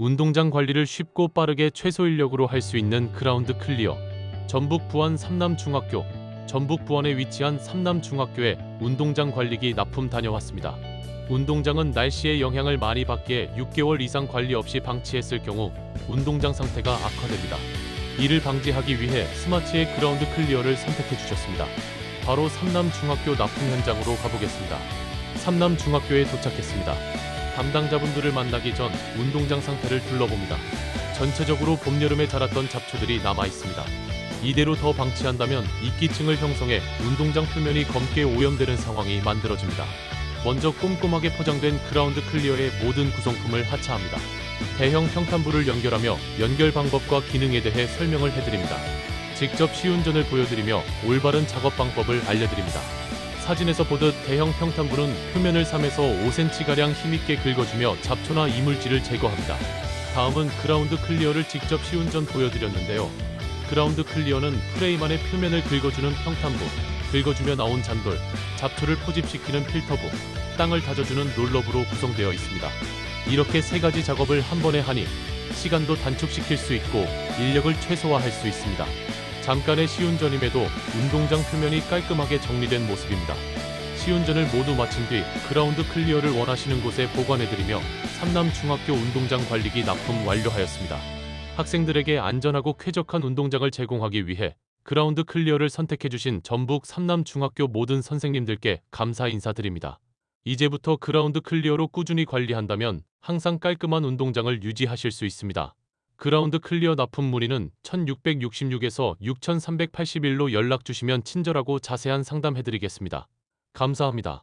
운동장 관리를 쉽고 빠르게 최소 인력으로 할 수 있는 그라운드 클리어. 전북 부안 삼남중학교. 전북 부안에 위치한 삼남중학교에 운동장 관리기 납품 다녀왔습니다. 운동장은 날씨의 영향을 많이 받기에 6개월 이상 관리 없이 방치했을 경우 운동장 상태가 악화됩니다. 이를 방지하기 위해 스마치의 그라운드 클리어를 선택해 주셨습니다. 바로 삼남중학교 납품 현장으로 가보겠습니다. 삼남중학교에 도착했습니다. 담당자분들을 만나기 전 운동장 상태를 둘러봅니다. 전체적으로 봄, 여름에 자랐던 잡초들이 남아 있습니다. 이대로 더 방치한다면 이끼층을 형성해 운동장 표면이 검게 오염되는 상황이 만들어집니다. 먼저 꼼꼼하게 포장된 그라운드 클리어의 모든 구성품을 하차합니다. 대형 평탄부를 연결하며 연결 방법과 기능에 대해 설명을 해드립니다. 직접 시운전을 보여드리며 올바른 작업 방법을 알려드립니다. 사진에서 보듯 대형 평탄부는 표면을 3에서 5cm가량 힘있게 긁어주며 잡초나 이물질을 제거합니다. 다음은 그라운드 클리어를 직접 시운전 보여드렸는데요. 그라운드 클리어는 프레임 안의 표면을 긁어주는 평탄부, 긁어주며 나온 잔돌, 잡초를 포집시키는 필터부, 땅을 다져주는 롤러부로 구성되어 있습니다. 이렇게 세 가지 작업을 한 번에 하니 시간도 단축시킬 수 있고 인력을 최소화할 수 있습니다. 잠깐의 시운전임에도 운동장 표면이 깔끔하게 정리된 모습입니다. 시운전을 모두 마친 뒤 그라운드 클리어를 원하시는 곳에 보관해드리며 삼남 중학교 운동장 관리기 납품 완료하였습니다. 학생들에게 안전하고 쾌적한 운동장을 제공하기 위해 그라운드 클리어를 선택해주신 전북 삼남 중학교 모든 선생님들께 감사 인사드립니다. 이제부터 그라운드 클리어로 꾸준히 관리한다면 항상 깔끔한 운동장을 유지하실 수 있습니다. 그라운드 클리어 납품 문의는 1666에서 6381로 연락 주시면 친절하고 자세한 상담해드리겠습니다. 감사합니다.